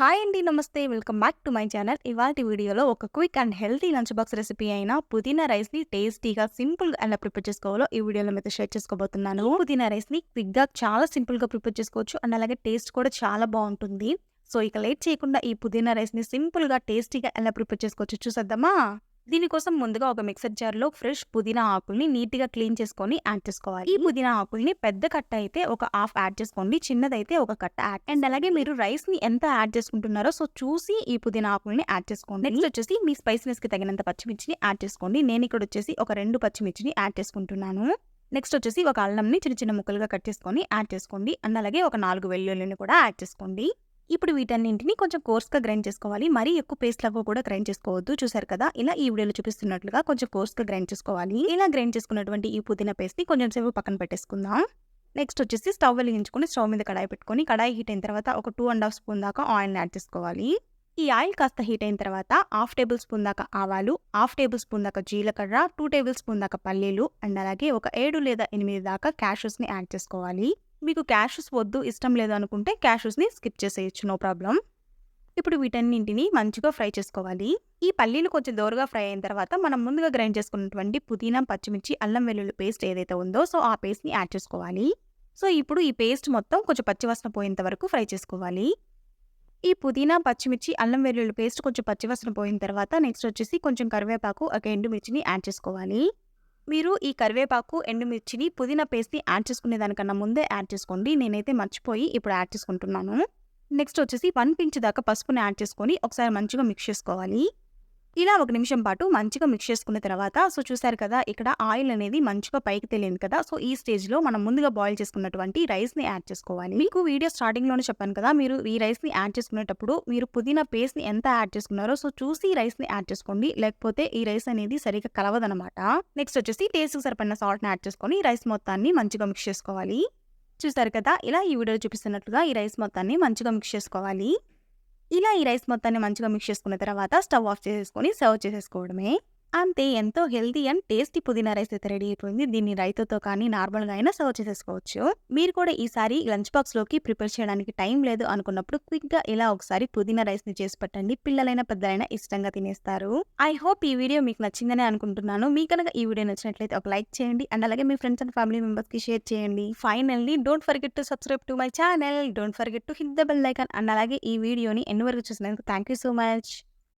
Hi అండి. నమస్తే. Welcome back to my channel. ఇవాల్టి వీడియోలో ఒక quick and healthy lunch box recipe అయిన పుదీనా రైస్‌ని టేస్టీగా, సింపుల్‌గా ఎలా ప్రిపేర్ చేసుకోవాలో ఈ వీడియోలో మీతో షేర్ చేసుకోబోతున్నాను. పుదీనా రైస్‌ని క్విక్‌గా చాలా సింపుల్‌గా ప్రిపేర్ చేసుకోవచ్చు. అండ్ అలాగే టేస్ట్ కూడా చాలా బావుంటుంది. సో, ఇక లేట్ చేయకుండా ఈ పుదీనా రైస్‌ని సింపుల్‌గా, టేస్టీగా ఎలా ప్రిపేర్ చేసుకోవచ్చో చూసేద్దామా? దీనికోసం ముందుగా ఒక మిక్సర్ జార్‌లో ఫ్రెష్ పుదీనా ఆకుల్ని నీట్‌గా క్లీన్ చేసుకొని యాడ్ చేసుకోవాలి. ఈ పుదీనా ఆకుల్ని పెద్ద కట్ట అయితే ఒక హాఫ్ యాడ్ చేసుకోండి. చిన్నదైతే ఒక కట్ట యాడ్ అండ్ అలాగే మీరు రైస్‌ని ఎంత యాడ్ చేసుకుంటున్నారో సో, చూసి ఈ పుదీనా ఆకుల్ని యాడ్ చేసుకోండి. నెక్స్ట్ వచ్చేసి మీ స్పైసీనెస్‌కి తగినంత పచ్చిమిర్చిని యాడ్ చేసుకోండి. నేను ఇక్కడ వచ్చేసి ఒక 2 పచ్చిమిర్చిని యాడ్ చేసుకుంటున్నాను. నెక్స్ట్ వచ్చేసి ఒక అల్లంని చిన్న చిన్న ముక్కలుగా కట్ చేసుకొని యాడ్ చేసుకోండి. అండ్ అలాగే ఒక 4 వెల్లుల్లిని కూడా యాడ్ చేసుకోండి. ఇప్పుడు వీటన్నింటిని కొంచెం కోర్స్‌గా గ్రైండ్ చేసుకోవాలి. మరీ ఎక్కువ పేస్ట్ లాగా కూడా గ్రైండ్ చేసుకోవద్దు. చూసారు కదా! ఇలా ఈ వీడియోలో చూపిస్తున్నట్లుగా కొంచెం కోర్స్‌గా గ్రైండ్ చేసుకోవాలి. ఇలా గ్రైండ్ చేసుకున్నటువంటి ఈ పుదీనా పేస్ట్‌ని కొంచెం సేపు పక్కన పెట్టేసుకుందాం. నెక్స్ట్ వచ్చేసి స్టవ్ వెలిగించుకొని స్టవ్ మీద కడాయి పెట్టుకొని కడాయి హీట్ అయిన తర్వాత ఒక టూ అండ్ హాఫ్ స్పూన్ దాకా ఆయిల్‌ని యాడ్ చేసుకోవాలి. ఈ ఆయిల్ కాస్త హీట్ అయిన తర్వాత హాఫ్ టేబుల్ స్పూన్ దాకా ఆవాలు, హాఫ్ టేబుల్ స్పూన్ దాకా జీలకర్ర, టూ టేబుల్ స్పూన్ దాకా పల్లీలు అండ్ అలాగే ఒక ఏడు లేదా ఎనిమిది దాకా క్యాష్యూస్‌ని యాడ్ చేసుకోవాలి. మీకు క్యాష్యూస్ వద్దు, ఇష్టం లేదు అనుకుంటే క్యాష్యూస్‌ని స్కిప్ చేసేయొచ్చు. నో ప్రాబ్లం ఇప్పుడు వీటన్నింటిని మంచిగా ఫ్రై చేసుకోవాలి. ఈ పల్లీలు కొంచెం దోరగా ఫ్రై అయిన తర్వాత మనం ముందుగా గ్రైండ్ చేసుకున్నటువంటి పుదీనా, పచ్చిమిర్చి, అల్లం వెల్లుల్లి పేస్ట్ ఏదైతే ఉందో సో, ఆ పేస్ట్‌ని యాడ్ చేసుకోవాలి. సో, ఇప్పుడు ఈ పేస్ట్ మొత్తం కొంచెం పచ్చివాసన పోయేంత వరకు ఫ్రై చేసుకోవాలి. ఈ పుదీనా, పచ్చిమిర్చి, అల్లం వెల్లుల్లి పేస్ట్ కొంచెం పచ్చివాసన పోయిన తర్వాత నెక్స్ట్ వచ్చేసి కొంచెం కరివేపాకు, ఒక ఎండుమిర్చిని యాడ్ చేసుకోవాలి. మీరు ఈ కరివేపాకు, ఎండుమిర్చిని, పుదీనా పేస్ట్‌ని యాడ్ చేసుకునే దానికన్నా ముందే యాడ్ చేసుకోండి. నేనైతే మర్చిపోయి ఇప్పుడు యాడ్ చేసుకుంటున్నాను. నెక్స్ట్ వచ్చేసి వన్ పించ్ దాకా పసుపుని యాడ్ చేసుకొని ఒకసారి మంచిగా మిక్స్ చేసుకోవాలి. ఇలా ఒక నిమిషం పాటు మంచిగా మిక్స్ చేసుకున్న తర్వాత సో, చూసారు కదా! ఇక్కడ ఆయిల్ అనేది మంచిగా పైకి తెలియదు కదా! సో, ఈ స్టేజ్‌లో మనం ముందుగా బాయిల్ చేసుకున్నటువంటి రైస్‌ని యాడ్ చేసుకోవాలి. మీకు వీడియో స్టార్టింగ్‌లోనే చెప్పాను కదా! మీరు ఈ రైస్‌ని యాడ్ చేసుకునేటప్పుడు మీరు పుదీనా పేస్ట్‌ని ఎంత యాడ్ చేసుకున్నారో సో, చూసి రైస్‌ని యాడ్ చేసుకోండి. లేకపోతే ఈ రైస్ అనేది సరిగ్గా కలవదనమాట. నెక్స్ట్ వచ్చేసి టేస్ట్‌కి సరిపడిన సాల్ట్‌ని యాడ్ చేసుకొని రైస్ మొత్తాన్ని మంచిగా మిక్స్ చేసుకోవాలి. చూసారు కదా! ఇలా ఈ వీడియోలో చూపిస్తున్నట్లుగా ఈ రైస్ మొత్తాన్ని మంచిగా మిక్స్ చేసుకోవాలి. ఇలా ఈ రైస్ మొత్తాన్ని మంచిగా మిక్స్ చేసుకున్న తర్వాత స్టవ్ ఆఫ్ చేసేసుకొని సర్వ్ చేసేసుకోవడమే. అంతే ఎంతో హెల్తీ అండ్ టేస్టీ పుదీనా రైస్ అయితే రెడీ అయిపోయింది. దీన్ని రైతాతో కానీ నార్మల్‌గా అయినా సర్వ్ చేసేసుకోవచ్చు. మీరు కూడా ఈసారి లంచ్ బాక్స్‌లోకి ప్రిపేర్ చేయడానికి టైం లేదు అనుకున్నప్పుడు క్విక్‌గా ఇలా ఒకసారి పుదీనా రైస్‌ని చేసి పెట్టండి. పిల్లలైనా, పెద్దలైనా ఇష్టంగా తినేస్తారు. ఐ హోప్ ఈ వీడియో మీకు నచ్చిందనే అనుకుంటున్నాను. మీకు కనుక ఈ వీడియో నచ్చినట్లయితే ఒక లైక్ చేయండి. అండ్ అలాగే మీ ఫ్రెండ్స్ అండ్ ఫ్యామిలీ మెంబర్స్‌కి షేర్ చేయండి. Finally don't forget to subscribe to my channel. Don't forget to hit the bell icon and అలాగే ఈ వీడియోని ఎన్ని వరకు చూసినందుకు థ్యాంక్ యూ సో మచ్.